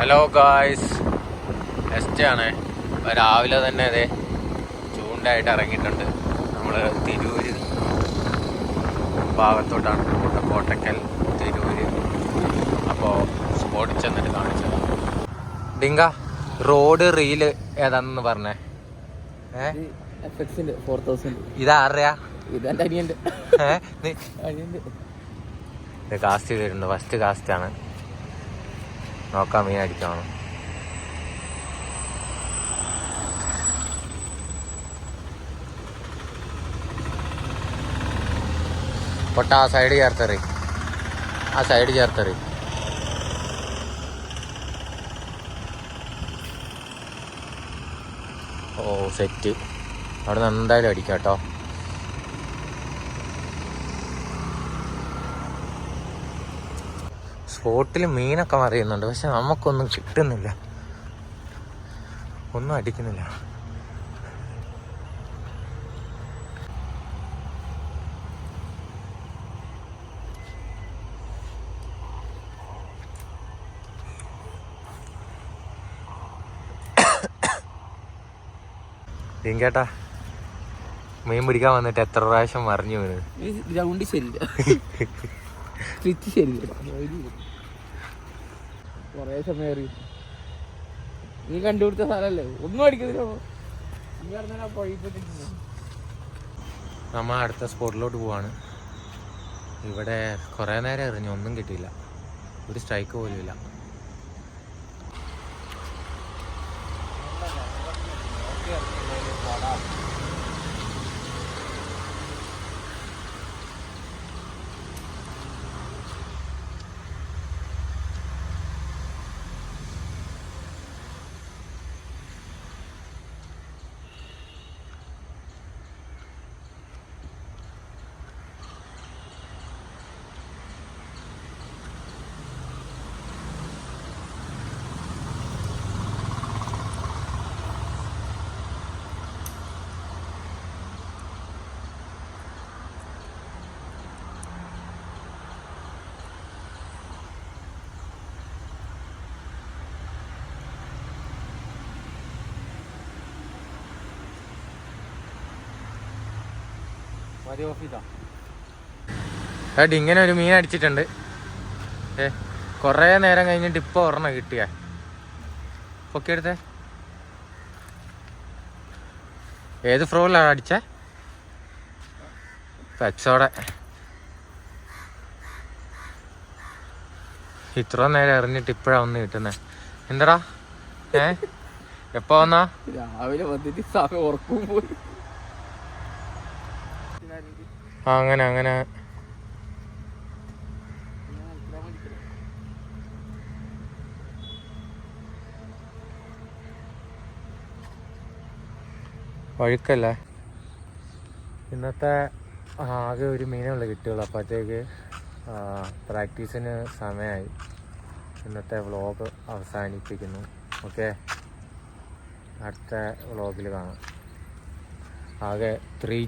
Hello guys എസ്റ്റ് ആണ്. രാവിലെ തന്നെ അതെ ചൂണ്ടായിട്ട് ഇറങ്ങിയിട്ടുണ്ട്. നമ്മൾ തിരൂര് ഭാഗത്തോട്ടാണ് കോട്ട- കോട്ടക്കൽ തിരൂര്. അപ്പോൾ സ്പോട്ടിൽ ചെന്നിട്ട് കാണിച്ചത് ഡിങ്ക റോഡ് റീൽ ഏതാണെന്ന് പറഞ്ഞേ? ഇതാറിയാ ഇതെന്റെ കാസ്റ്റ് ചെയ്തിട്ടുണ്ട്. ഫസ്റ്റ് കാസ്റ്റ് ആണ്. നോക്കാം മീൻ അടിക്കണം? പൊട്ട ആ സൈഡ് ചേർത്തറി. ആ സൈഡ് ചേർത്തറി. ഓ സെറ്റ് അവിടെ നിന്ന് എന്തായാലും അടിക്കാം കേട്ടോ. സ്പോട്ടിൽ മീനൊക്കെ മറിയുന്നുണ്ട്. പക്ഷെ നമുക്കൊന്നും കിട്ടുന്നില്ല. ഒന്നും അടിക്കുന്നില്ല. ഡിങ്കേട്ടാ മീൻ പിടിക്കാൻ വന്നിട്ട് എത്ര പ്രാവശ്യം മറിഞ്ഞു വീണ്? ഗ്രൗണ്ടിൽ ഗ്രൗണ്ട് ശരിയില്ല സ്റ്റിച്ച് ശരിയില്ല കൊറേ സമയം നീ കണ്ടുപിടിച്ച സ്ഥലല്ലേ? ഒന്നും അടിക്കുന്നില്ല നമ്മ അടുത്ത സ്പോട്ടിലോട്ട് പോവാണ്. ഇവിടെ കുറേ നേരം എറിഞ്ഞു. ഒന്നും കിട്ടിയില്ല. ഒരു സ്ട്രൈക്ക് പോലും ഇല്ല. ഏട്ട് ഇങ്ങനെ ഒരു മീൻ അടിച്ചിട്ടുണ്ട്. ഏ കുറേ നേരം കഴിഞ്ഞിട്ട് ഇപ്പോൾ ഒരെണ്ണം കിട്ടിയ. പൊക്കിയെടുത്തേ ഏത് ഫ്രോയിലാണ് അടിച്ചേ? പെക്സോടെ ഇത്ര നേരം എറിഞ്ഞിട്ട് ഇപ്പഴാ ഒന്ന് കിട്ടുന്നേ. എന്തടാ? ഏ എപ്പോ വന്നാ? രാവിലെ വന്നിട്ട് ഉറക്കും പോയി. അങ്ങനെ അങ്ങനെ. വഴുക്കല്ലേ? ഇന്നത്തെ ആകെ ഒരു മീനുള്ള കിട്ടുകയുള്ളൂ അപ്പോഴത്തേക്ക് പ്രാക്ടീസിന് സമയമായി. ഇന്നത്തെ വ്ളോഗ് അവസാനിപ്പിക്കുന്നു. ഓക്കെ? അടുത്ത വ്ളോഗിൽ കാണാം. ആകെ ത്രീ